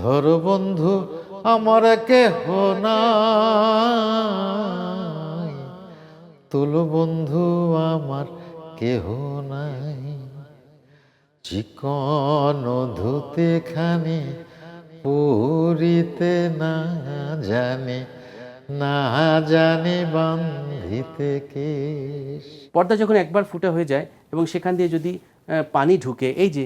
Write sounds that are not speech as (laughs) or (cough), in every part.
ধর বন্ধু, আমার কেহ নাই। তুল বন্ধু, আমার কেহ নাই। চিকন ধুতে খানি পুরিতে না জানে না জানে বান্ধিতে কেশ। পর্দা যখন একবার ফুটা হয়ে যায় এবং সেখান দিয়ে যদি পানি ঢুকে, এই যে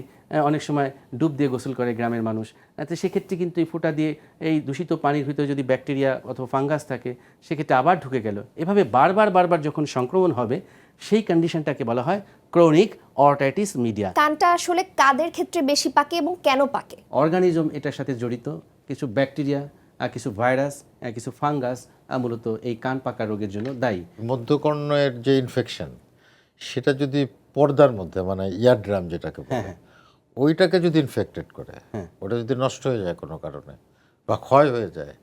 অনেক সময় ডুব দিয়ে গোসল করে গ্রামের মানুষ। তো সেক্ষেত্রে কিন্তু এই ফোঁটা দিয়ে এই দূষিত পানির ভিতরে যদি ব্যাকটেরিয়া অথবা ফাঙ্গাস থাকে সেক্ষেত্রে আবার ঢুকে গেল। এভাবে বারবার বারবার যখন সংক্রমণ হবে সেই কন্ডিশনটাকে বলা হয় ক্রনিক অর্টাইটিস মিডিয়া। কানটা আসলে কাদের ক্ষেত্রে বেশি পাকে এবং কেন পাকে? অর্গানিজম এটার সাথে জড়িত। কিছু ব্যাকটেরিয়া আর কিছু ভাইরাস আর কিছু ফাঙ্গাস মূলত এই কান পাকা রোগের জন্য দায়ী। মধ্যকর্ণের যে ইনফেকশন সেটা যদি পর্দার মধ্যে মানে ইয়ার ড্রাম যেটাকে বলে ওইটাকে যদি ইনফেক্টেড করে ওটা যদি নষ্ট হয়ে যায় কোনো কারণে বা ক্ষয় হয়ে যায়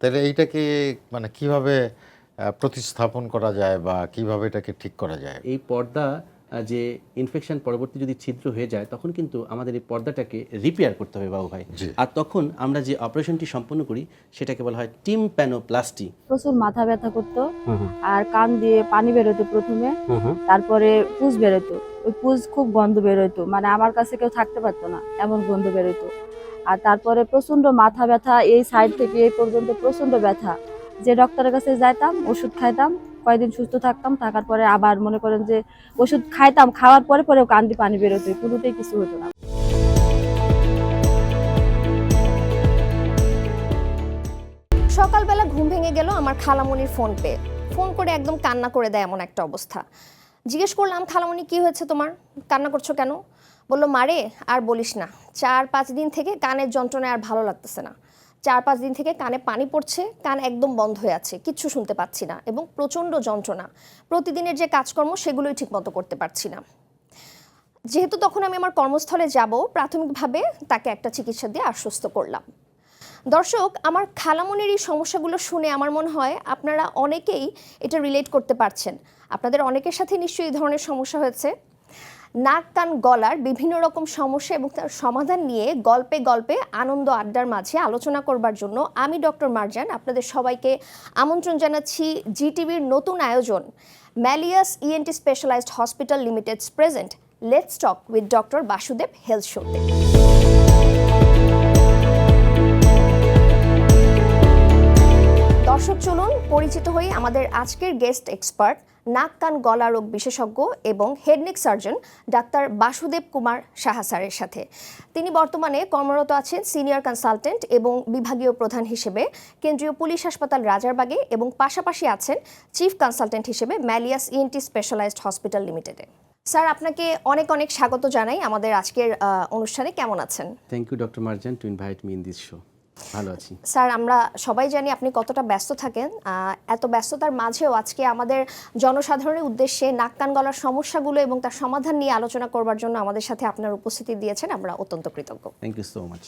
তাহলে এইটাকে মানে কীভাবে প্রতিস্থাপন করা যায় বা কীভাবে এটাকে ঠিক করা যায়? এই পর্দা যে ইনফেকশন পরবর্তী যদি ছিদ্র হয়ে যায় তখন কিন্তু আমাদের এই পর্দাটাকে রিপেয়ার করতে হবে বাবু ভাই। আর তখন আমরা যে অপারেশনটি সম্পন্ন করি সেটাকে বলা হয় টিম প্যানোপ্লাস্টি প্রচুর মাথা ব্যথা করতো আর কান দিয়ে পানি বেরোতো প্রথমে তারপরে পুজ বেরোতো। ওই পুজ খুব গন্ধ বেরোতো মানে আমার কাছে কেউ থাকতে পারতো না এমন গন্ধ বেরোতো। আর তারপরে প্রচণ্ড মাথা ব্যথা এই সাইড থেকে এই পর্যন্ত প্রচণ্ড ব্যথা। যে ডক্টরের কাছে যাইতাম ওষুধ খাইতাম কয়েকদিন সুস্থ থাকতাম, থাকার পরে আবার মনে করেন যে ওষুধ খাইতাম, খাওয়ার পরে পরেও কান দিয়ে পানি বেরোতো কোনোটাই কিছু হতো না। সকালবেলা ঘুম ভেঙে গেল আমার খালামণির ফোন পেয়ে ফোন করে একদম কান্না করে দেয় এমন একটা অবস্থা। জিজ্ঞেস করলাম, খালামণি, কি হয়েছে তোমার? কান্না করছ কেন? বলল মারে আর বলিস না। চার পাঁচ দিন থেকে কানের যন্ত্রণায় আর ভালো লাগতেছে না। চার পাঁচ দিন থেকে কানে পানি পড়ছে, কান একদম বন্ধ হয়ে আছে, কিচ্ছু শুনতে পাচ্ছি না এবং প্রচণ্ড যন্ত্রণা। প্রতিদিনের যে কাজকর্ম, সেগুলোই ঠিকমতো করতে পারছি না। যেহেতু তখন আমি আমার কর্মস্থলে যাব, প্রাথমিকভাবে তাকে একটা চিকিৎসা দিয়ে আশ্বস্ত করলাম। দর্শক, আমার খালামনির এই সমস্যাগুলো শুনে আমার মনে হয় আপনারা অনেকেই এটা রিলেট করতে পারছেন। আপনাদের অনেকের সাথে নিশ্চয়ই এই ধরনের সমস্যা হয়েছে। নাক, কান, গলার বিভিন্ন রকম সমস্যা এবং তার সমাধান নিয়ে গল্পে গল্পে আনন্দ আড্ডার মাঝে আলোচনা করবার জন্য আমি ডক্টর মার্জান আপনাদের সবাইকে আমন্ত্রণ জানাচ্ছি জিটিভির নতুন আয়োজন, Malleus ENT specialised hospital limited's present let's talk with doctor Basudeb health শোতে দর্শক, চলুন পরিচিত হই আমাদের আজকের গেস্ট এক্সপার্ট নাক কান গলা রোগ বিশেষজ্ঞ এবং হেডনেক সার্জন ডাক্তার বাসুদেব কুমার সাহা স্যারের সাথে। তিনি বর্তমানে কর্মরত আছেন সিনিয়র কনসালটেন্ট এবং বিভাগীয় প্রধান হিসেবে, কেন্দ্রীয় পুলিশ হাসপাতাল রাজারবাগে এবং পাশাপাশি আছেন চিফ কনসালটেন্ট হিসেবে ম্যালিয়াস ইএনটি স্পেশালাইজড হসপিটাল লিমিটেডে স্যার, আপনাকে অনেক অনেক স্বাগত জানাই আমাদের আজকের অনুষ্ঠানে। কেমন আছেন? Thank you doctor Marjan to invite me in this show ভালো আছি। স্যার আমরা সবাই জানি আপনি কতটা ব্যস্ত থাকেন। এত ব্যস্ততার মাঝেও আজকে আমাদের জনসাধারণের উদ্দেশ্যে নাক কান গলার সমস্যাগুলো এবং তার সমাধান নিয়ে আলোচনা করবার জন্য আমাদের সাথে আপনার উপস্থিতি দিয়েছেন। আমরা অত্যন্ত কৃতজ্ঞ। থ্যাংক ইউ সো মাচ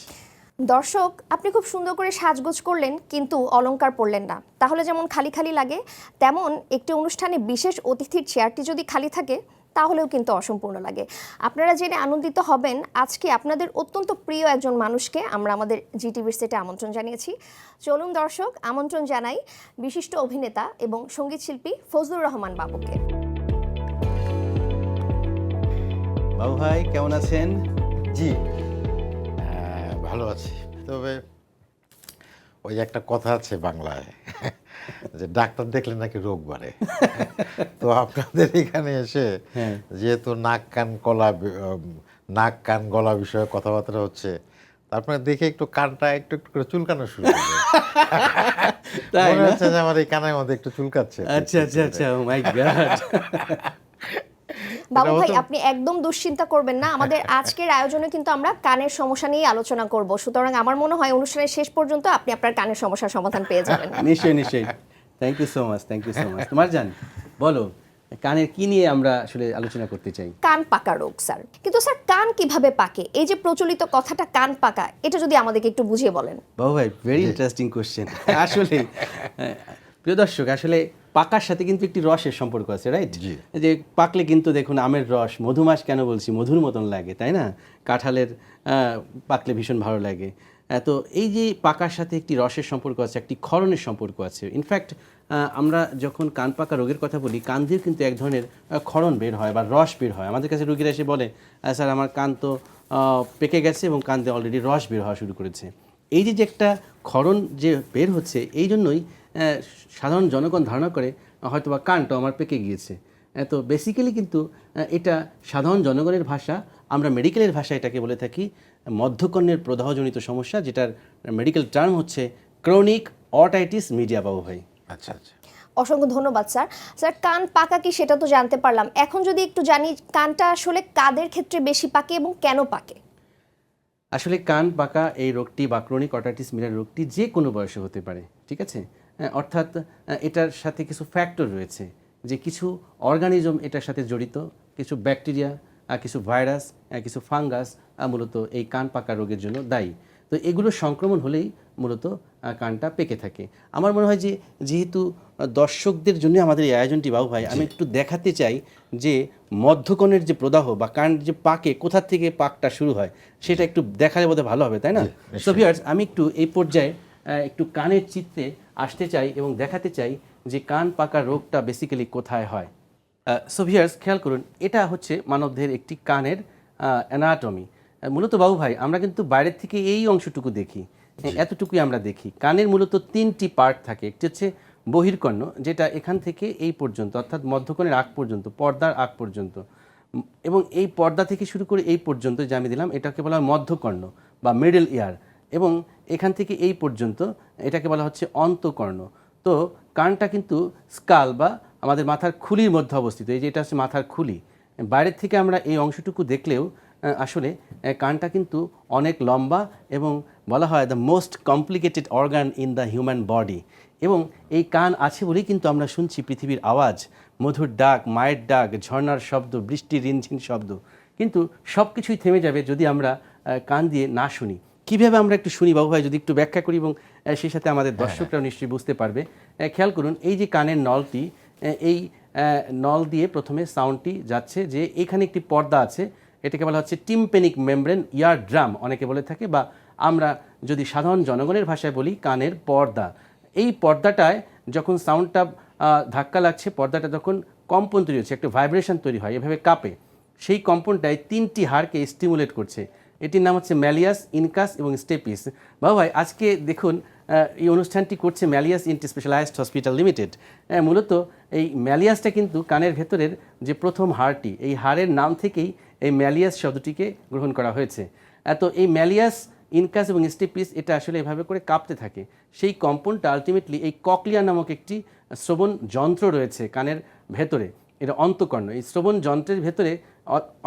দর্শক আপনি খুব সুন্দর করে সাজগোজ করলেন কিন্তু অলংকার পড়লেন না। তাহলে যেমন খালি খালি লাগে তেমন একটি অনুষ্ঠানে বিশেষ অতিথির চেয়ারটি যদি খালি থাকে তাহলেও কিন্তু অসম্পূর্ণ লাগে। আপনারা জেনে আনন্দিত হবেন আজকে আপনাদের অত্যন্ত প্রিয় একজন মানুষকে আমরা আমাদের জিটিভির সেটে আমন্ত্রণ জানিয়েছি। চলুন দর্শক আমন্ত্রণ জানাই বিশিষ্ট অভিনেতা এবং সংগীত শিল্পী ফজলুর রহমান বাবুকে। বাবু ভাই কেমন আছেন? জি। হ্যাঁ, ভালো আছি। তবে ওই একটা কথা আছে বাংলায়। যে ডাক্তার দেখলে নাকি রোগ বাড়ে। তো আপনাদের এখানে এসে হ্যাঁ। যেহেতু নাক কান কলা নাক কান গলা বিষয়ে কথাবার্তা হচ্ছে তারপরে দেখে একটু কানটা একটু একটু করে চুলকানো শুরু করল মনে হচ্ছে যে আমার এই কানের মধ্যে একটু চুলকাচ্ছে। আচ্ছা আচ্ছা আচ্ছা ও মাই গড বাবু ভাই আপনি একদম দুশ্চিন্তা করবেন না। আমাদের আজকের আয়োজনে কিন্তু আমরা কানের সমস্যা নিয়ে আলোচনা করব। সুতরাং আমার মনে হয় অনুষ্ঠানের শেষ পর্যন্ত আপনি আপনার কানের সমস্যার সমাধান পেয়ে যাবেন। (laughs) নিশ্চয়ই নিশ্চয়ই। Thank you so much thank you so much তোমার জান বলো কানের কি নিয়ে আমরা আসলে আলোচনা করতে চাই? কান পাকা রোগ স্যার। কিন্তু স্যার কান কীভাবে পাকে? এই যে প্রচলিত কথাটা কান পাকা এটা যদি আমাদেরকে একটু বুঝিয়ে বলেন। বাবু ভাই ভেরি ইন্টারেস্টিং কোশ্চেন আসলে প্রিয় দর্শক আসলে পাকার সাথে কিন্তু একটি রসের সম্পর্ক আছে রাইট যে পাকলে কিন্তু দেখুন আমের রস মধুমাস কেন বলছি? মধুর মতন লাগে তাই না? কাঁঠালের পাকলে ভীষণ ভালো লাগে। তো এই যে পাকার সাথে একটি রসের সম্পর্ক আছে একটি ক্ষরণের সম্পর্ক আছে ইনফ্যাক্ট আমরা যখন কান পাকা রোগের কথা বলি কান দিয়ে কিন্তু এক ধরনের ক্ষরণ বের হয় বা রস বের হয়। আমাদের কাছে রোগীরা এসে বলে স্যার আমার কান তো পেকে গেছে এবং কান দিয়ে অলরেডি রস বের হওয়া শুরু করেছে। এই যে যে একটা ক্ষরণ যে বের হচ্ছে এই জন্যই সাধারণ জনগণ ধারণা করে হয়তো বা কানটা আমার পেকে গিয়েছে। তো বেসিক্যালি কিন্তু এটা সাধারণ জনগণের ভাষা আমরা মেডিকেলের ভাষা এটাকে বলে থাকি মধ্যকর্ণের প্রদাহজনিত সমস্যা যেটার মেডিকেল টার্ম হচ্ছে ক্রনিক অটাইটিস মিডিয়া বাবু ভাই। আচ্ছা আচ্ছা। অসংখ্য ধন্যবাদ স্যার। স্যার কান পাকা কি সেটা তো জানতে পারলাম। এখন যদি একটু জানি কানটা আসলে কাদের ক্ষেত্রে বেশি পাকে এবং কেন পাকে? আসলে কান পাকা এই রোগটি বা ক্রনিক অটাইটিস মিডিয়ার রোগটি যে কোনো বয়সে হতে পারে ঠিক আছে? অর্থাৎ এটার সাথে কিছু ফ্যাক্টর রয়েছে যে কিছু অর্গানিজম এটার সাথে জড়িত কিছু ব্যাকটেরিয়া আর কিছু ভাইরাস কিছু ফাঙ্গাস মূলত এই কান পাকা রোগের জন্য দায়ী। তো এগুলো সংক্রমণ হলেই মূলত কানটা পেকে থাকে। আমার মনে হয় যে যেহেতু দর্শকদের জন্য আমাদের এই আয়োজনটি বাবু ভাই আমি একটু দেখাতে চাই যে মধ্যকণের যে প্রদাহ বা কান যে পাকে কোথা থেকে পাকটা শুরু হয় সেটা একটু দেখালে বোধহয় ভালো হবে তাই না? সো ভিউয়ার্স আমি একটু এই পর্যায়ে একটু কানের চিত্রে আসতে চাই এবং দেখাতে চাই যে কান পাকা রোগটা বেসিক্যালি কোথায় হয়। সো ভিউয়ার্স খেয়াল করুন এটা হচ্ছে মানবদের একটি কানের অ্যানাটমি মূলত বাবু ভাই আমরা কিন্তু বাইরের থেকে এই অংশটুকু দেখি। এতটুকুই আমরা দেখি। কানের মূলত তিনটি পার্ট থাকে। একটি হচ্ছে বহির্কর্ণ যেটা এখান থেকে এই পর্যন্ত অর্থাৎ মধ্যকর্ণের আগ পর্যন্ত পর্দার আগ পর্যন্ত। এবং এই পর্দা থেকে শুরু করে এই পর্যন্ত যে আমি দিলাম এটাকে বলা হয় মধ্যকর্ণ বা মিডল ইয়ার এবং এখান থেকে এই পর্যন্ত এটাকে বলা হচ্ছে অন্তকর্ণ। তো কানটা কিন্তু স্কাল বা আমাদের মাথার খুলির মধ্যে অবস্থিত, এই যে এটা হচ্ছে মাথার খুলি। বাইরের থেকে আমরা এই অংশটুকু দেখলেও আসলে কানটা কিন্তু অনেক লম্বা এবং বলা হয় the most complicated organ in the human body এবং এই কান আছে বলেই কিন্তু আমরা শুনছি পৃথিবীর আওয়াজ, মধুর ডাক, মায়ের ডাক, ঝর্ণার শব্দ, বৃষ্টির রিনঝিন শব্দ। কিন্তু সব কিছুই থেমে যাবে যদি আমরা কান দিয়ে না শুনি। কীভাবে আমরা একটু শুনি বাবু ভাই যদি একটু ব্যাখ্যা করি এবং সেই সাথে আমাদের দর্শকরাও নিশ্চয়ই বুঝতে পারবে। খেয়াল করুন এই যে কানের নলটি এই নল দিয়ে প্রথমে সাউন্ডটি যাচ্ছে যে এখানে একটি পর্দা আছে এটাকে বলা হচ্ছে টিম্পেনিক মেমব্রেন ইয়ার ড্রাম অনেকে বলে থাকে বা আমরা যদি সাধারণ জনগণের ভাষায় বলি কানের পর্দা। এই পর্দাটায় যখন সাউন্ডটা ধাক্কা লাগছে পর্দাটা যখন কম্পন তৈরি হচ্ছে একটা ভাইব্রেশন তৈরি হয় এভাবে কাঁপে। সেই কম্পনটায় তিনটি হাড়কে স্টিমুলেট করছে। এটির নাম হচ্ছে ম্যালিয়াস, ইনকাস এবং স্টেপিস। বাবু ভাই, আজকে দেখুন এই অনুষ্ঠানটি করছে Malleus ENT specialised hospital limited. মূলত এই ম্যালিয়াসটা কিন্তু কানের ভেতরের যে প্রথম হাড়টি, এই হাড়ের নাম থেকেই এই ম্যালিয়াস শব্দটিকে গ্রহণ করা হয়েছে। তো এই ম্যালিয়াস, ইনকাস এবং স্টেপিস, এটা আসলে এভাবে করে কাঁপতে থাকে। সেই কম্পনটা আলটিমেটলি এই ককলিয়া নামক একটি শ্রবণ যন্ত্র রয়েছে কানের ভেতরে। এটা অন্তকর্ণ, এই শ্রবণ যন্ত্রের ভেতরে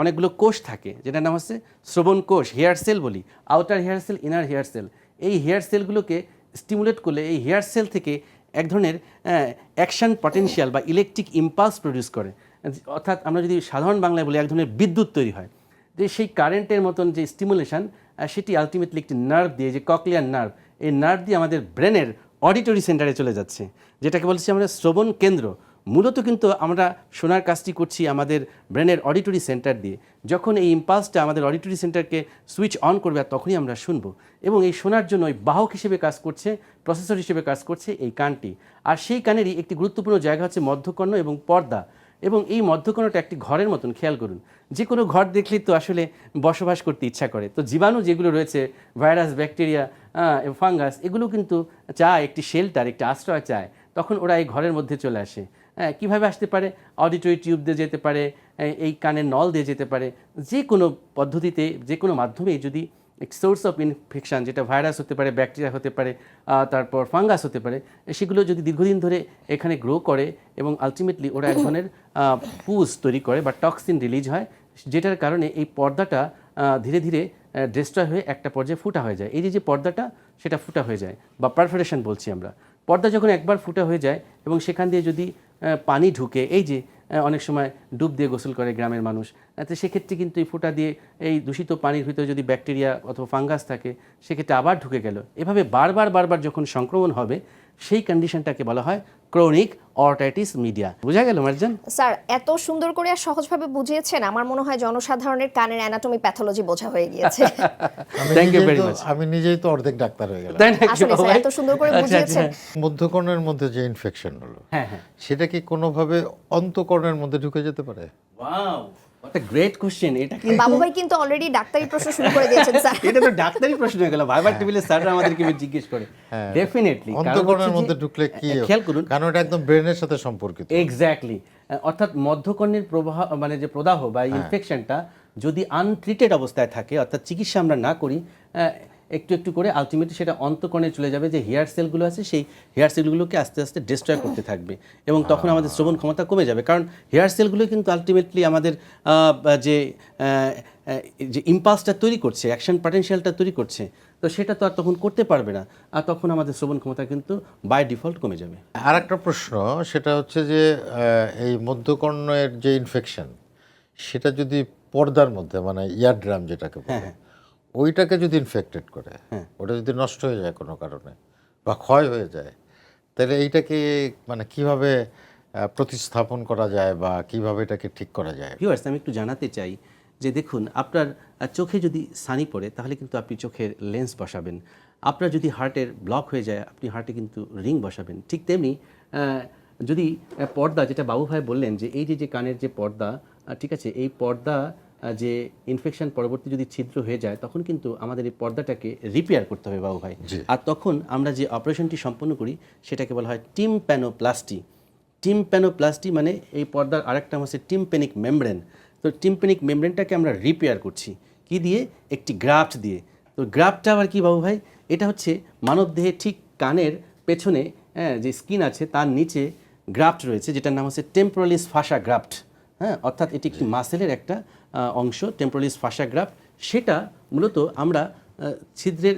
অনেকগুলো কোষ থাকে, যেটার নাম হচ্ছে শ্রবণ কোষ, হেয়ার সেল বলি, outer hair cell, inner hair cell. এই হেয়ার সেলগুলোকে স্টিমুলেট করলে এই হেয়ার সেল থেকে এক ধরনের অ্যাকশন পটেনশিয়াল বা ইলেকট্রিক ইম্পালস প্রডিউস করে। অর্থাৎ আমরা যদি সাধারণ বাংলায় বলি এক ধরনের বিদ্যুৎ তৈরি হয়, যে সেই কারেন্টের মতন যে স্টিমুলেশন সেটি আলটিমেটলি একটি নার্ভ দিয়ে, যে ককলিয়ার নার্ভ, এই নার্ভ দিয়ে আমাদের ব্রেনের অডিটরি সেন্টারে চলে যাচ্ছে, যেটাকে বলছি আমরা শ্রবণ কেন্দ্র। মূলত কিন্তু আমরা শোনার কাজটি করছি আমাদের ব্রেনের অডিটরি সেন্টার দিয়ে। যখন এই ইম্পালসটা আমাদের অডিটরি সেন্টারকে সুইচ অন করবে আর তখনই আমরা শুনব। এবং এই শোনার জন্য ওই বাহক হিসেবে কাজ করছে, প্রসেসর হিসেবে কাজ করছে এই কানটি। আর সেই কানেরই একটি গুরুত্বপূর্ণ জায়গা হচ্ছে মধ্যকর্ণ এবং পর্দা। এবং এই মধ্যকোণটা একটি ঘরের মতন, খেয়াল করুন। যে কোনো ঘর দেখলেই তো আসলে বসবাস করতে ইচ্ছা করে। তো জীবাণু যেগুলো রয়েছে, ভাইরাস, ব্যাকটেরিয়া ফাঙ্গাস, এগুলো কিন্তু চায় একটি শেল্টার, একটি আশ্রয় চায়। তখন ওরা এই ঘরের মধ্যে চলে আসে। কীভাবে আসতে পারে? অডিটরি টিউব দিয়ে যেতে পারে এই- এই কানের নল দিয়ে যেতে পারে। যে কোনো পদ্ধতিতে, যে কোনো মাধ্যমে যদি সোর্স অফ ইনফেকশন যেটা ভাইরাস হতে পারে ব্যাকটেরিয়া হতে পারে তারপর ফাঙ্গাস হতে পারে সেগুলো যদি দীর্ঘদিন ধরে এখানে গ্রো করে এবং আলটিমেটলি ওরা এক ধরনের পুজ তৈরি করে বা টক্সিন রিলিজ হয়, যেটার কারণে এই পর্দাটা ধীরে ধীরে ডিস্ট্রয় হয়ে একটা পর্যায়ে ফুটা হয়ে যায়। এই যে যে পর্দাটা, সেটা ফুটা হয়ে যায়, বা পারফোরেশন বলছি আমরা। পর্দা যখন একবার ফুটা হয়ে যায় এবং সেখান দিয়ে যদি পানি ঢুকে, এই যে অনেক সময় ডুব দিয়ে গোসল করে গ্রামের মানুষ তো সেক্ষেত্রে কিন্তু এই ফোঁটা দিয়ে এই দূষিত পানির ভিতরে যদি ব্যাকটেরিয়া অথবা ফাঙ্গাস থাকে, সেক্ষেত্রে আবার ঢুকে গেল। এভাবে বারবার বারবার যখন সংক্রমণ হবে সেই কন্ডিশনটাকে বলা হয় ক্রনিক অর্টাইটিস মিডিয়া বোঝা গেল মার্জান? স্যার এত সুন্দর করে আর সহজভাবে বুঝিয়েছেন আমার মনে হয় জনসাধারণের কানের অ্যানাটমি প্যাথোলজি বোঝা হয়ে গিয়েছে। (laughs) you নিজেই very তো- আমি নিজেই তো অর্ধেক ডাক্তার হয়ে গেলাম। আসলে স্যার এত সুন্দর করে আচ্ছা, বুঝিয়েছেন। আচ্ছা। মধ্যকর্ণের মধ্যে যে ইনফেকশন হলো হ্যাঁ হ্যাঁ। সেটা কি কোনোভাবে অন্তকর্ণের মধ্যে ঢুকে যেতে পারে? ওয়াও হোয়াট গ্রেট কোশ্চেন এটা কি? বাবু ভাই কিন্তু অলরেডি ডাক্তারি প্রশ্ন শুরু করে দিয়েছেন (laughs) স্যার। এটা তো ডাক্তারি প্রশ্ন হয়ে গেল। ভাইবার টেবিলে স্যাররা আমাদেরকে জিজ্ঞেস করে। ডেফিনেটলি অন্তকর্ণের মধ্যে ঢুকলে কি খেয়াল করুন। কারণ এটা একদম ব্রেনের সাথে সম্পর্কিত। এক্স্যাক্টলি অর্থাৎ মধ্যকর্ণের প্রবাহ মানে যে প্রদাহ বা ইনফেকশনটা যদি আনট্রিটেড অবস্থায় থাকে অর্থাৎ চিকিৎসা আমরা না করি আহ, একটু একটু করে আলটিমেটলি সেটা অন্তকর্ণে চলে যাবে যে হেয়ার সেলগুলো আছে সেই হেয়ার সেলগুলোকে আস্তে আস্তে ডিস্ট্রয় করতে থাকবে। এবং তখন আমাদের শ্রবণ ক্ষমতা কমে যাবে। কারণ হেয়ার সেলগুলো কিন্তু আলটিমেটলি আমাদের যে যে ইম্পালসটা তৈরি করছে অ্যাকশন পটেনশিয়ালটা তৈরি করছে তো সেটা তো আর তখন করতে পারবে না। আর তখন আমাদের শ্রবণ ক্ষমতা কিন্তু বাই ডিফল্ট কমে যাবে। আর একটা প্রশ্ন সেটা হচ্ছে যে এই মধ্যকর্ণের যে ইনফেকশন সেটা যদি পর্দার মধ্যে মানে ইয়ার ড্রাম যেটাকে হ্যাঁ, বলে ওইটাকে যদি ইনফেক্টেড করে ওটা যদি নষ্ট হয়ে যায় কোনো কারণে বা ক্ষয় হয়ে যায় তাহলে এইটাকে মানে কীভাবে প্রতিস্থাপন করা যায় বা কীভাবে এটাকে ঠিক করা যায়? ভিউয়ার্স আমি একটু জানাতে চাই যে দেখুন আপনার চোখে যদি সানি পড়ে তাহলে কিন্তু আপনি চোখের লেন্স বসাবেন। আপনার যদি হার্টের ব্লক হয়ে যায় আপনি হার্টে কিন্তু রিং বসাবেন। ঠিক তেমনি যদি পর্দা যেটা বাবু ভাই বললেন যে এই যে যে কানের যে পর্দা ঠিক আছে এই পর্দা যে ইনফেকশন পরবর্তী যদি ছিদ্র হয়ে যায় তখন কিন্তু আমাদের এই পর্দাটাকে রিপেয়ার করতে হবে বাবু ভাই। আর তখন আমরা যে অপারেশনটি সম্পন্ন করি সেটাকে বলা হয় টিম প্যানোপ্লাস্টি টিমপ্যানোপ্লাস্টি মানে এই পর্দার আরেকটা নাম হচ্ছে টিমপেনিক মেমব্রেন তো টিমপেনিক মেমব্রেনটাকে আমরা রিপেয়ার করছি। কি দিয়ে? একটি গ্রাফট দিয়ে। তো গ্রাফটটা আবার কি বাবু ভাই? এটা হচ্ছে মানবদেহে ঠিক কানের পেছনে হ্যাঁ যে স্কিন আছে তার নিচে গ্রাফট রয়েছে যেটার নাম হচ্ছে টেম্পোরালিস ফাসা গ্রাফট হ্যাঁ অর্থাৎ এটি একটি মাসেলের একটা অংশ টেম্পোরালিস ফাসা গ্রাফট সেটা মূলত আমরা ছিদ্রের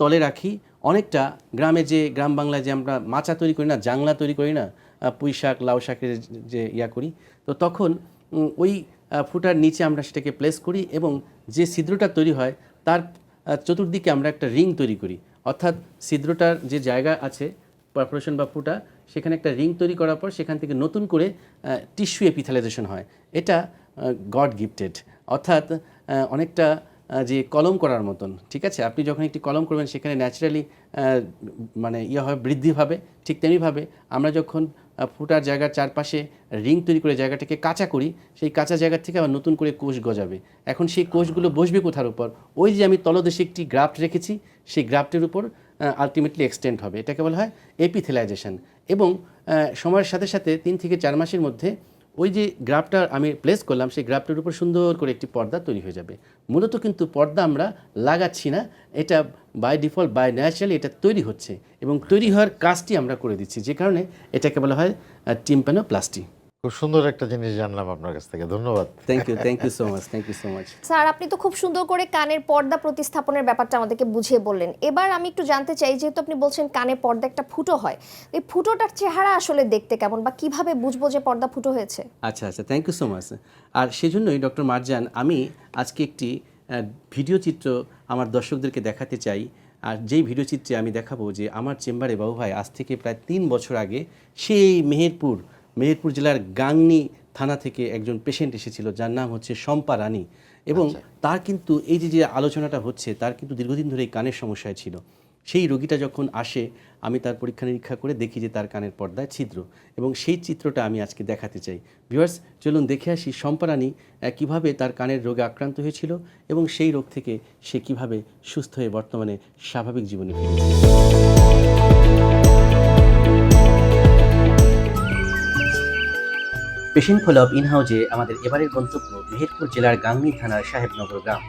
তলে রাখি। অনেকটা গ্রামে যে, গ্রাম বাংলায় যে আমরা মাচা তৈরি করি না, জাংলা তৈরি করি না পুঁই শাক, লাউ শাকের যে ইয়া করি, তো তখন ওই ফুটার নিচে আমরা সেটাকে প্লেস করি এবং যে ছিদ্রটা তৈরি হয়, তার চতুর্দিকে আমরা একটা রিং তৈরি করি। অর্থাৎ ছিদ্রটার যে জায়গা আছে পারফোরেশন বা ফুটা, সেখানে একটা রিং তৈরি করার পর সেখান থেকে নতুন করে টিস্যু এপিথালাইজেশন হয়। এটা গড গিফটেড অর্থাৎ অনেকটা যে কলম করার মতন, ঠিক আছে? আপনি যখন একটি কলম করবেন, সেখানে ন্যাচারালি মানে ইয়ে হবে, বৃদ্ধি হবে ঠিক তেমনিভাবে আমরা যখন ফুটার জায়গার চারপাশে রিং তৈরি করে জায়গাটাকে কাঁচা করি, সেই কাঁচা জায়গা থেকে আবার নতুন করে কোষ গজাবে। এখন সেই কোষগুলো বসবে কোথার উপর? ওই যে আমি তলদেশে একটি গ্রাফট রেখেছি, সেই গ্রাফটের উপর আলটিমেটলি এক্সটেন্ড হবে। এটাকে বলা হয় এপিথেলাইজেশন এবং সময়ের সাথে সাথে তিন থেকে চার মাসের মধ্যে ওই যে গ্রাফটা আমি প্লেস করলাম, সেই গ্রাফটার উপর সুন্দর করে একটি পর্দা তৈরি হয়ে যাবে। মূলত কিন্তু পর্দা আমরা লাগাচ্ছি না, এটা বাই ডিফল্ট বাই ন্যাচারালি এটা তৈরি হচ্ছে এবং তৈরি হওয়ার কাজটি আমরা করে দিচ্ছি। যে কারণে এটাকে বলা হয় টিম্পানো প্লাস্টি খুব সুন্দর একটা জিনিস জানলাম আপনার কাছ থেকে ধন্যবাদ। Thank you thank you so much thank you so much sir আপনি তো খুব সুন্দর করে কানের পর্দা প্রতিস্থাপনের ব্যাপারটা আমাদেরকে বুঝিয়ে বললেন। এবার আমি একটু জানতে চাই যেহেতু আপনি বলছেন কানে পর্দা একটা ফুটো হয় এই ফুটোটার চেহারা আসলে দেখতে কেমন বা কীভাবে বুঝব যে পর্দা ফুটো হয়েছে? আচ্ছা আচ্ছা থ্যাংক ইউ সো মাচ আর সেজন্যই ডক্টর মারজান আমি আজকে একটি ভিডিও চিত্র আমার দর্শকদেরকে দেখাতে চাই। আর যেই ভিডিও চিত্রে আমি দেখাবো যে আমার চেম্বারে বাবু ভাই আজ থেকে প্রায় তিন বছর আগে সেই মেহেরপুর মেহেরপুর জেলার গাংনি থানা থেকে একজন পেশেন্ট এসেছিল যার নাম হচ্ছে শম্পা রানী। এবং তার কিন্তু এই যে যে আলোচনাটা হচ্ছে তার কিন্তু দীর্ঘদিন ধরে এই কানের সমস্যায় ছিল। সেই রোগীটা যখন আসে আমি তার পরীক্ষা নিরীক্ষা করে দেখি যে তার কানের পর্দায় ছিদ্র। এবং সেই চিত্রটা আমি আজকে দেখাতে চাই। ভিউয়ার্স চলুন দেখে আসি সম্পারানি কীভাবে তার কানের রোগে আক্রান্ত হয়েছিল এবং সেই রোগ থেকে সে কীভাবে সুস্থ হয়ে বর্তমানে স্বাভাবিক জীবনে ফিরেছে পেশেন্ট ফলো আপ ইনহাউজে আমাদের এবারের গন্তব্য মেহেরপুর জেলার গাংনী থানার সাহেবনগর গ্রাম।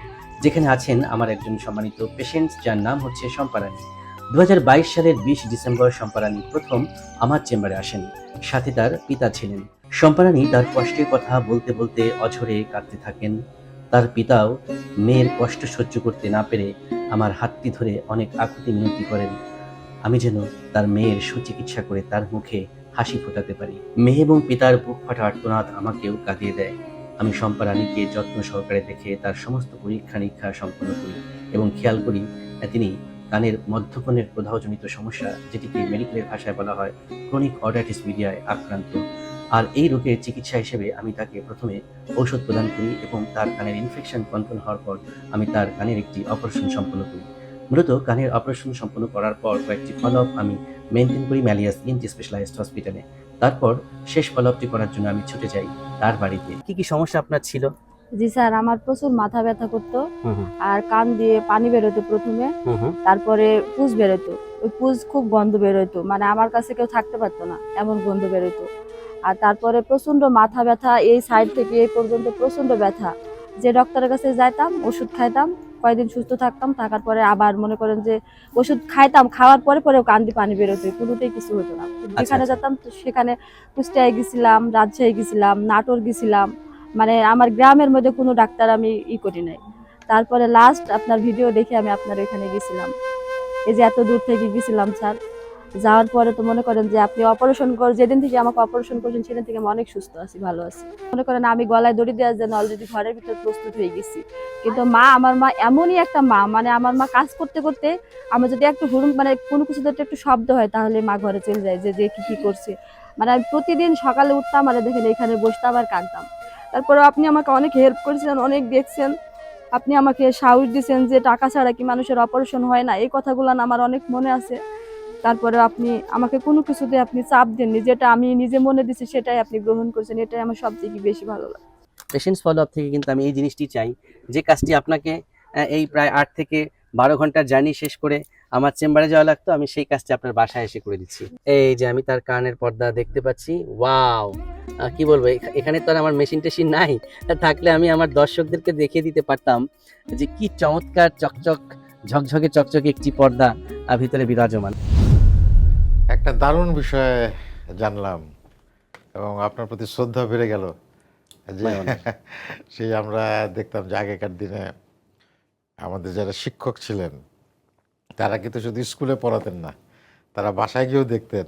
যেখানে আছেন আমার একজন সম্মানিত পেশেন্ট, যার নাম হচ্ছে সম্পারানী। দু সালের বিশ ডিসেম্বর সম্পারানী প্রথম আমার চেম্বারে আসেন। সাথে তার পিতা ছিলেন। সম্পারানী তার কষ্টের কথা বলতে বলতে অঝরে কাঁদতে থাকেন। তার পিতাও মেয়ের কষ্ট সহ্য করতে না পেরে আমার হাতটি ধরে অনেক আকুতি মিনতি করেন। আমি যেন তার মেয়ের সুচিকিৎসা করে তার মুখে হাসি ফোটাতে পারি। মেয়ে এবং পিতার বুক ফাটা আর্তনাদ আমাকেও কাঁদিয়ে দেয়। আমি সম্পারানীকে যত্ন সহকারে দেখে তার সমস্ত পরীক্ষা নিরীক্ষা সম্পন্ন করি এবং খেয়াল করি তিনি কানের মধ্যকনের প্রদাহজনিত সমস্যা, যেটিকে মেডিকেলের ভাষায় বলা হয় ক্রনিক অর্ডাইটিস মিডিয়ায় আক্রান্ত। আর এই রোগের চিকিৎসা হিসেবে আমি তাকে প্রথমে ঔষধ প্রদান করি এবং তার কানের ইনফেকশন কন্ট্রোল হওয়ার পর আমি তার কানের একটি অপারেশন সম্পন্ন করি। মূলত কানের অপারেশন সম্পন্ন করার পর কয়েকটি ফলো আপ আমি মেনটেন করি ম্যালিয়াস ইনটি স্পেশালাইজড হসপিটালে তারপর শেষ ফলো আপটি করার জন্য আমি ছুটে যাই তার বাড়িতে। কি কি সমস্যা আপনার ছিল? জি স্যার আমার প্রচুর মাথা ব্যথা করতো আর কান দিয়ে পানি বেরোতো প্রথমে। তারপরে পুজ বেরোতো। ওই পুজ খুব গন্ধ বেরোতো। মানে আমার কাছে কেউ থাকতে পারতো না এমন গন্ধ বেরোতো। আর তারপরে প্রচণ্ড মাথা ব্যথা এই সাইড থেকে এই পর্যন্ত প্রচণ্ড ব্যথা। যে ডক্টরের কাছে যাইতাম ওষুধ খাইতাম কয়েকদিন সুস্থ থাকতাম থাকার পরে আবার মনে করেন যে ওষুধ খাইতাম খাওয়ার পরে পরেও কান্দি পানি বেরোতো কোনোটাই কিছু হতো না। যেখানে আচ্ছা। যেতাম তো সেখানে কুষ্টিয়ায় গেছিলাম রাজশাহী গেছিলাম নাটোর গেছিলাম মানে আমার গ্রামের মধ্যে কোনো ডাক্তার আমি ই করি নাই। তারপরে লাস্ট আপনার ভিডিও দেখে আমি আপনার এখানে গেছিলাম। এই যে এত দূর থেকে গেছিলাম স্যার। যাওয়ার পরে তো মনে করেন যে আপনি অপারেশন কর, যেদিন থেকে আমাকে অপারেশন করছেন, সেদিন থেকে আমি অনেক সুস্থ আছি, ভালো আছি। মনে করেন আমি গলায় দড়ি দেওয়ার জন্য অলরেডি ঘরের ভিতরে প্রস্তুত হয়ে গেছি। কিন্তু মা আমার মা এমনই একটা মা মানে আমার মা কাজ করতে করতে আমার যদি একটু হুড়ুম মানে কোনো কিছু যদি একটু শব্দ হয়, তাহলে মা ঘরে চলে যায় যে যে কি কি করছে। মানে আমি প্রতিদিন সকালে উঠতাম আর দেখেন এখানে বসতাম আর কাঁদতাম। তারপরে আপনি আমাকে অনেক হেল্প করেছেন অনেক দেখছেন। আপনি আমাকে সাহস দিয়েছেন যে, টাকা ছাড়া কি মানুষের অপারেশন হয় না? এই কথাগুলো আমার অনেক মনে আছে। তারপরে আপনি আমাকে কোনো কিছুতে আপনি চাপ দেননি, যেটা আমি নিজে মনে দিছি সেটাই আপনি গ্রহণ করছেন, এটাই আমার সবথেকে বেশি ভালো লাগে। পেশেন্টস ফলো আপ থেকে কিন্তু আমি এই জিনিসটি চাই, যে কাজটি আপনাকে এই প্রায় আট থেকে বারো ঘণ্টার জার্নি শেষ করে আমার চেম্বারে যাওয়া লাগতো, আমি সেই কাজটি আপনার বাসায় এসে করে দিচ্ছি। এই যে আমি তার কানের পর্দা দেখতে পাচ্ছি, ওয়াও! কি বলব, এখা- এখানে তো আর আমার মেশিন টেশিন নাই থাকলে আমি আমার দর্শকদেরকে দেখিয়ে দিতে পারতাম যে কি চমৎকার চকচক, ঝকঝকে চকচকে একটি পর্দা ভিতরে বিরাজমান। একটা দারুণ বিষয়ে জানলাম এবং আপনার প্রতি শ্রদ্ধা বেড়ে গেল। যে (laughs) সেই আমরা দেখতাম যে আগেকার দিনে আমাদের যারা শিক্ষক ছিলেন তারা কিন্তু শুধু স্কুলে পড়াতেন না তারা বাসায় গিয়েও দেখতেন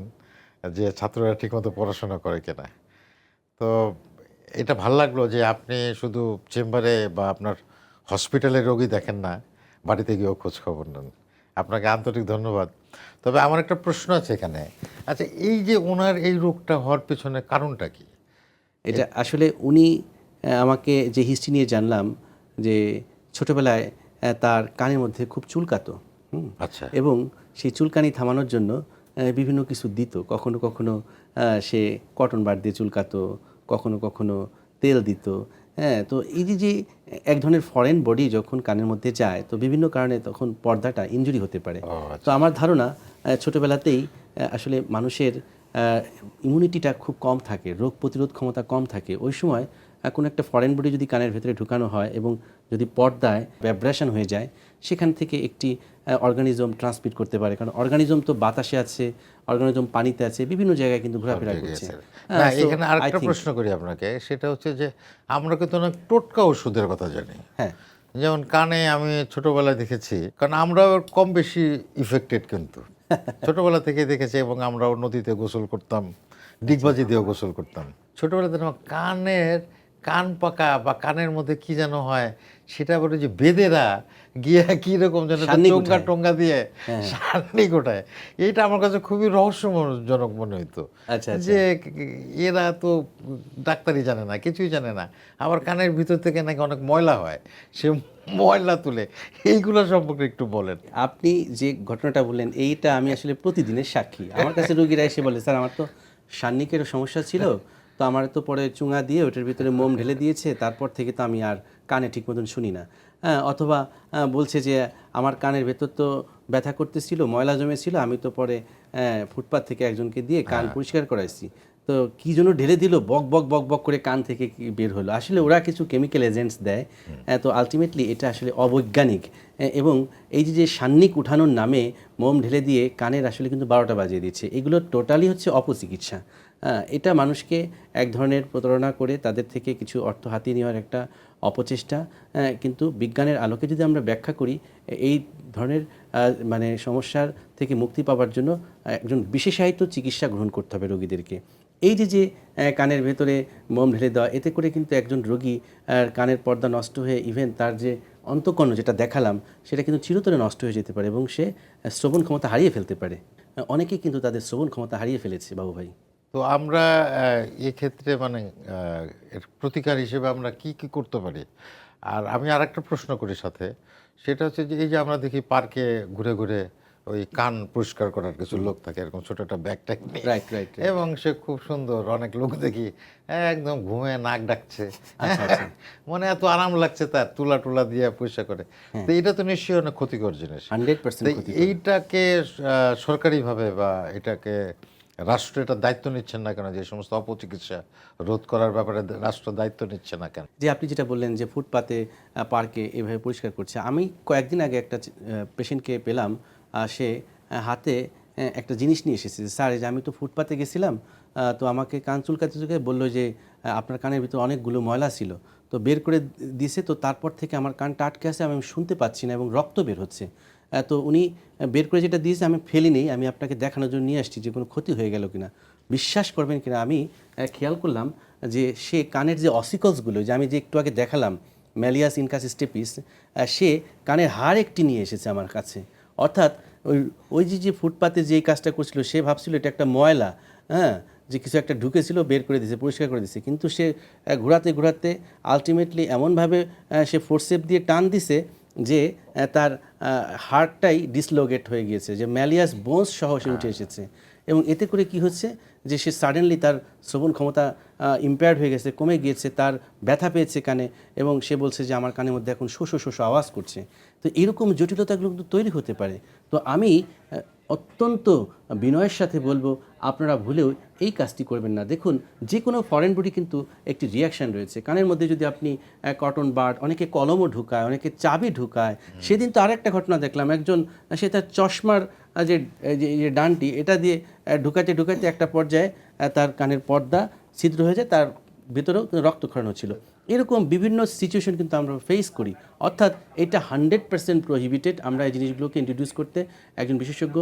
যে ছাত্ররা ঠিকমতো পড়াশোনা করে কিনা। তো এটা ভালো লাগল যে আপনি শুধু চেম্বারে বা আপনার হসপিটালে রোগী দেখেন না বাড়িতে গিয়েও খোঁজ খবর নেন। আপনাকে আন্তরিক ধন্যবাদ। তবে আমার একটা প্রশ্ন আছে এখানে। আচ্ছা এই যে ওনার এই রোগটা হওয়ার পেছনে কারণটা কি? এটা আসলে উনি আমাকে যে হিস্ট্রি নিয়ে জানলাম যে ছোটবেলায় তার কানের মধ্যে খুব চুলকাতো হুম? আচ্ছা। এবং সেই চুলকানি থামানোর জন্য বিভিন্ন কিছু দিত। কখনো কখনো সে কটন বার দিয়ে চুলকাতো কখনো কখনো তেল দিত হ্যাঁ তো এই যে যে এক ধরনের ফরেন বডি যখন কানের মধ্যে যায় তো বিভিন্ন কারণে তখন পর্দাটা ইঞ্জুরি হতে পারে। আচ্ছা। তো আমার ধারণা ছোটোবেলাতেই আসলে মানুষের ইমিউনিটিটা খুব কম থাকে রোগ প্রতিরোধ ক্ষমতা কম থাকে। ওই সময় কোনো একটা ফরেন বডি যদি কানের ভেতরে ঢুকানো হয় এবং যদি পর্দায় ভ্যাব্রেশন হয়ে যায় সেখান থেকে একটি অর্গানিজম ট্রান্সমিট করতে পারে। কারণ অর্গানিজম তো বাতাসে আছে অর্গানিজম পানিতে আছে বিভিন্ন জায়গায় কিন্তু ঘোরাফেরা করছে। না হ্যাঁ, এখানে আরেকটা প্রশ্ন করি আপনাকে সেটা হচ্ছে যে আমরা কিন্তু অনেক টোটকা ওষুধের কথা জানি। হ্যাঁ। যেমন কানে আমি ছোটবেলায় দেখেছি কারণ আমরাও কম বেশি ইফেক্টেড কিন্তু। (laughs) ছোটবেলা থেকে দেখেছি এবং আমরাও নদীতে গোসল করতাম ডিগবাজি দিয়েও গোসল করতাম। ছোটবেলাতে আমার কানের কান পাকা বা কানের মধ্যে কি যেন হয় সেটা বলে যে বেদেরা গিয়ে কি রকম যেন গোটায়। টোঙ্গা দিয়ে হ্যাঁ। গোটায় এইটা আমার কাছে খুবই রহস্যজনক মনে হইতো আচ্ছা, আচ্ছা। যে এরা তো ডাক্তারই জানে না কিছুই জানে না আবার কানের ভিতর থেকে নাকি অনেক ময়লা হয় সে ময়লা তুলে এইগুলো সম্পর্কে একটু বলেন আপনি যে ঘটনাটা বললেন এইটা আমি আসলে প্রতিদিনের সাক্ষী আমার কাছে রোগীরা এসে বলে স্যার আমার তো সান্নিকেরও সমস্যা ছিল তো আমার তো পরে চুঙা দিয়ে ওটার ভিতরে মোম ঢেলে দিয়েছে তারপর থেকে তো আমি আর কানে ঠিক মতন শুনি না। হ্যাঁ অথবা বলছে যে আমার কানের ভেতর তো ব্যথা করতেছিল ময়লা জমেছিল আমি তো পরে ফুটপাথ থেকে একজনকে দিয়ে কান পরিষ্কার করাইছি। তো কি জন্য ঢেলে দিল বক বক বক বক করে কান থেকে কি বের হলো। আসলে ওরা কিছু কেমিক্যাল এজেন্টস দেয় তো আলটিমেটলি এটা আসলে অবৈজ্ঞানিক। এবং এই যে যে সান্নিক উঠানোর নামে মোম ঢেলে দিয়ে কানের আসলে কিন্তু বারোটা বাজিয়ে দিচ্ছে। এগুলো টোটালি হচ্ছে অপচিকিৎসা। এটা মানুষকে এক ধরনের প্রতারণা করে তাদের থেকে কিছু অর্থ হাতিয়ে নেওয়ার একটা অপচেষ্টা। কিন্তু বিজ্ঞানের আলোকে যদি আমরা ব্যাখ্যা করি, এই ধরনের মানে সমস্যার থেকে মুক্তি পাওয়ার জন্য একজন বিশেষায়িত চিকিৎসা গ্রহণ করতে হবে রোগীদেরকে। এই যে যে কানের ভেতরে মোম ঢেলে দেওয়া, এতে করে কিন্তু একজন রোগী কানের পর্দা নষ্ট হয়ে ইভেন তার যে অন্তকর্ণ যেটা দেখালাম, সেটা কিন্তু চিরতরে নষ্ট হয়ে যেতে পারে এবং সে শ্রবণ ক্ষমতা হারিয়ে ফেলতে পারে। অনেকেই কিন্তু তাদের শ্রবণ ক্ষমতা হারিয়ে ফেলেছে বাবু ভাই তো আমরা এক্ষেত্রে মানে এর প্রতিকার হিসেবে আমরা কি কি করতে পারি? আর আমি আর একটা প্রশ্ন করি সাথে। সেটা হচ্ছে যে এই যে আমরা দেখি পার্কে ঘুরে ঘুরে ওই কান পরিষ্কার করার কিছু লোক থাকে এরকম ছোট একটা ব্যাগ ট্যাগ রাইট রাইট এবং সে খুব সুন্দর অনেক লোক দেখি একদম ঘুমে নাক ডাকছে। আচ্ছা, (laughs) মনে এত আরাম লাগছে তার তুলা টুলা দিয়ে পয়সা করে। তো এটা তো নিশ্চয়ই অনেক ক্ষতিকর জিনিস। এইটাকে সরকারিভাবে বা এটাকে রাষ্ট্র এটা দায়িত্ব নিচ্ছেন না কেন? যে সমস্ত অপচিকিৎসা রোধ করার ব্যাপারে রাষ্ট্র দায়িত্ব নিচ্ছে না কেন? যে আপনি যেটা বললেন যে ফুটপাতে পার্কে এভাবে পরিষ্কার করছে, আমি কয়েকদিন আগে একটা পেশেন্টকে পেলাম সে হাতে একটা জিনিস নিয়ে এসেছে স্যার যে আমি তো ফুটপাতে গেছিলাম তো আমাকে কান চুলকাতে চুলকে বলল যে আপনার কানের ভিতরে অনেকগুলো ময়লা ছিল, তো বের করে দিছে, তো তারপর থেকে আমার কানটা আটকে আছে, আমি শুনতে পাচ্ছি না এবং রক্ত বের হচ্ছে। তো উনি বের করে যেটা দিয়েছে, আমি ফেলি নেই আমি আপনাকে দেখানোর জন্য নিয়ে আসছি যে কোনো ক্ষতি হয়ে গেল কিনা। বিশ্বাস করবেন কিনা, আমি খেয়াল করলাম যে সে কানের যে অসিকলসগুলো যে আমি যে একটু আগে দেখালাম ম্যালিয়াস ইনকাস স্টেপিস সে কানের হাড় একটি নিয়ে এসেছে আমার কাছে। অর্থাৎ ওই ওই যে যে ফুটপাতে যে কাজটা করছিল, সে ভাবছিল এটা একটা ময়লা হ্যাঁ যে কিছু একটা ঢুকেছিল, বের করে দিয়েছে, পরিষ্কার করে দিয়েছে। কিন্তু সে ঘোরাতে ঘোরাতে আলটিমেটলি এমনভাবে সে ফোর্সেপ দিয়ে টান দিছে যে তার হার্টটাই ডিসলোগেট হয়ে গিয়েছে যে ম্যালিয়াস বোনস সহ সে উঠে এসেছে। এবং এতে করে কি হচ্ছে যে সে সাডেনলি তার শ্রবণ ক্ষমতা ইম্পেয়ার্ড হয়ে গেছে কমে গিয়েছে তার ব্যথা পেয়েছে কানে এবং সে বলছে যে আমার কানের মধ্যে এখন শোষো শোষো আওয়াজ করছে। তো এরকম জটিলতাগুলো কিন্তু তৈরি হতে পারে। তো আমি অত্যন্ত বিনয়ের সাথে বলব আপনারা ভুলেও এই কাজটি করবেন না। দেখুন যে কোনো ফরেন বডি কিন্তু একটি রিয়াকশন রয়েছে। কানের মধ্যে যদি আপনি কটন বার্ড অনেকে কলমও ঢুকায় অনেকে চাবি ঢুকায় সেদিন তো আরেকটা ঘটনা দেখলাম। একজন সে তার চশমার যে যে- ডানটি এটা দিয়ে ঢুকাতে ঢুকাতে একটা পর্যায়ে তার কানের পর্দা ছিদ্র হয়ে যায় তার ভেতরেও রক্তক্ষরণ হচ্ছিল। এরকম বিভিন্ন সিচুয়েশন কিন্তু আমরা ফেস করি। অর্থাৎ এটা হান্ড্রেড পার্সেন্ট প্রহিবিটেড আমরা এই জিনিসগুলোকে ইন্ট্রোডিউস করতে একজন বিশেষজ্ঞ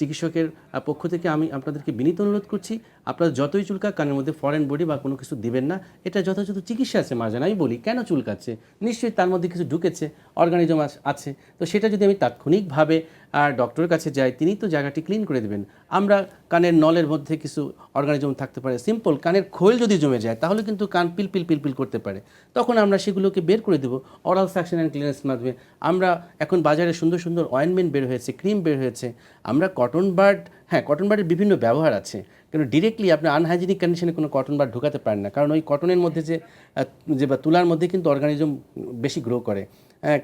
চিকিৎসকের পক্ষ থেকে আমি আপনাদেরকে বিনীত অনুরোধ করছি, আপনারা যতই চুলকা কানের মধ্যে ফরেন বডি বা কোনো কিছু দিবেন না, এটা যথাযথ চিকিৎসা আছে মাঝে, আমি বলি, কেন চুলকাচ্ছে? নিশ্চয়ই তার মধ্যে কিছু ঢুকেছে অর্গানিজম আছে। তো সেটা যদি আমি তাৎক্ষণিকভাবে আর ডক্টরের কাছে যাই, তিনি তো জায়গাটি ক্লিন করে দেবেন। আমরা কানের নলের মধ্যে কিছু অর্গানিজম থাকতে পারে। সিম্পল কানের খোল যদি জমে যায়, তাহলে কিন্তু কান পিল পিল পিল পিল করতে পারে। তখন আমরা সেগুলোকে বের করে দেবো অরাল সাকশন অ্যান্ড ক্লিনেস মাধ্যমে। আমরা এখন বাজারে সুন্দর সুন্দর অয়েনমেন্ট বের হয়েছে ক্রিম বের হয়েছে। আমরা কটন বার্ড হ্যাঁ কটন বার্ডের বিভিন্ন ব্যবহার আছে। কিন্তু ডিরেক্টলি আপনি আনহাইজেনিক কন্ডিশনে কোনো কটন বার্ড ঢোকাতে পারেন না। কারণ ওই কটনের মধ্যে যে যে বা তুলার মধ্যে কিন্তু অর্গানিজম বেশি গ্রো করে।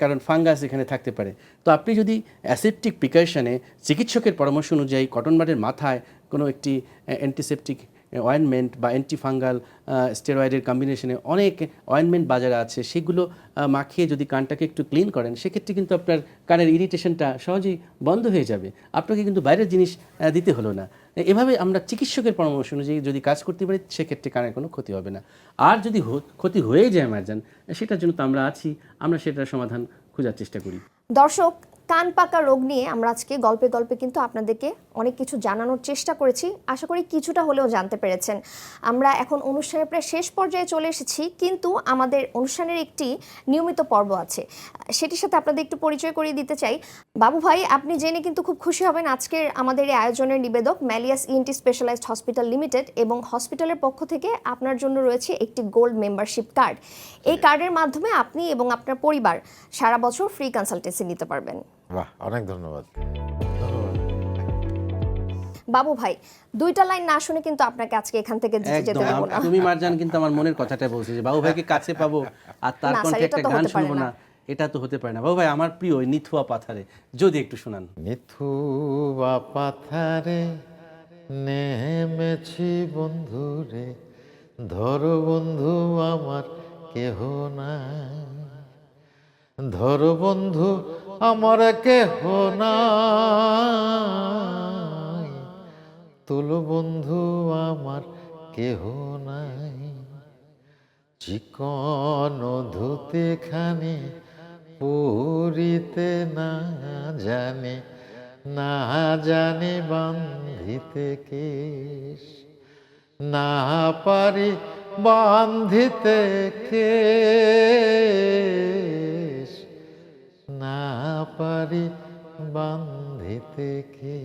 কারণ ফাঙ্গাস এখানে থাকতে পারে। তো আপনি যদি অ্যাসেপটিক প্রিকাশনে চিকিৎসকের পরামর্শ অনুযায়ী কটন বার্ডের মাথায় কোনো একটি অ্যান্টিসেপটিক অয়েনমেন্ট বা অ্যান্টিফাঙ্গাল স্টেরয়েডের কম্বিনেশনে অনেক অয়েনমেন্ট বাজারে আছে। সেগুলো মাখিয়ে যদি কানটাকে একটু ক্লিন করেন, সেক্ষেত্রে কিন্তু আপনার কানের ইরিটেশনটা সহজেই বন্ধ হয়ে যাবে। আপনাকে কিন্তু বাইরের জিনিস দিতে হলো না। এভাবে আমরা চিকিৎসকের পরামর্শ অনুযায়ী যদি কাজ করতে পারি, সেক্ষেত্রে কানের কোনো ক্ষতি হবে না। আর যদি ক্ষতি হয়ে যায়, মারজান, সেটার জন্য তো আমরা আছি। আমরা সেটার সমাধান খোঁজার চেষ্টা করি। দর্শক কান পাকা রোগ নিয়ে আমরা আজকে গল্পে গল্পে কিন্তু আপনাদেরকে অনেক কিছু জানানোর চেষ্টা করেছি। আশা করি কিছুটা হলেও জানতে পেরেছেন। আমরা এখন অনুষ্ঠানের প্রায় শেষ পর্যায়ে চলে এসেছি, কিন্তু আমাদের অনুষ্ঠানের একটি নিয়মিত পর্ব আছে। সেটির সাথে আপনাদের একটু পরিচয় করিয়ে দিতে চাই। বাবু ভাই, আপনি জেনে কিন্তু খুব খুশি হবেন আজকের আমাদের এই আয়োজনের নিবেদক Malleus ENT specialised hospital limited এবং হসপিটালের পক্ষ থেকে আপনার জন্য রয়েছে একটি গোল্ড মেম্বারশিপ কার্ড। এই কার্ডের মাধ্যমে আপনি এবং আপনার পরিবার সারা বছর ফ্রি কনসালটেন্সি নিতে পারবেন। বাহ অনেক ধন্যবাদ। বাবু ভাই দুইটা লাইন না শুনে কিন্তু আপনাকে আজকে এখান থেকে যেতে দেবো না। তুমি মারজান কিন্তু আমার মনের কথাটা বলছে যে বাবু ভাইকে কাছে পাবো আর তার কণ্ঠে একটা গান শুনব না। এটা তো হতে পারে না। বাবু ভাই আমার প্রিয় ওই নিথুয়া পাথারে যদি একটু শোনান। নিথু বা পাথারে নেমেছি বন্ধু রে ধরো বন্ধু আমার কেহ না ধরো বন্ধু আমার কেহ নাই। তুলো বন্ধু, আমার কেহ নাই। চিকন ধুতে খানে পুরিতে না জানে না জানে বান্ধিতে কেশ। না পারি বান্ধিতে কেশ। না পারি বান্ধিতে কে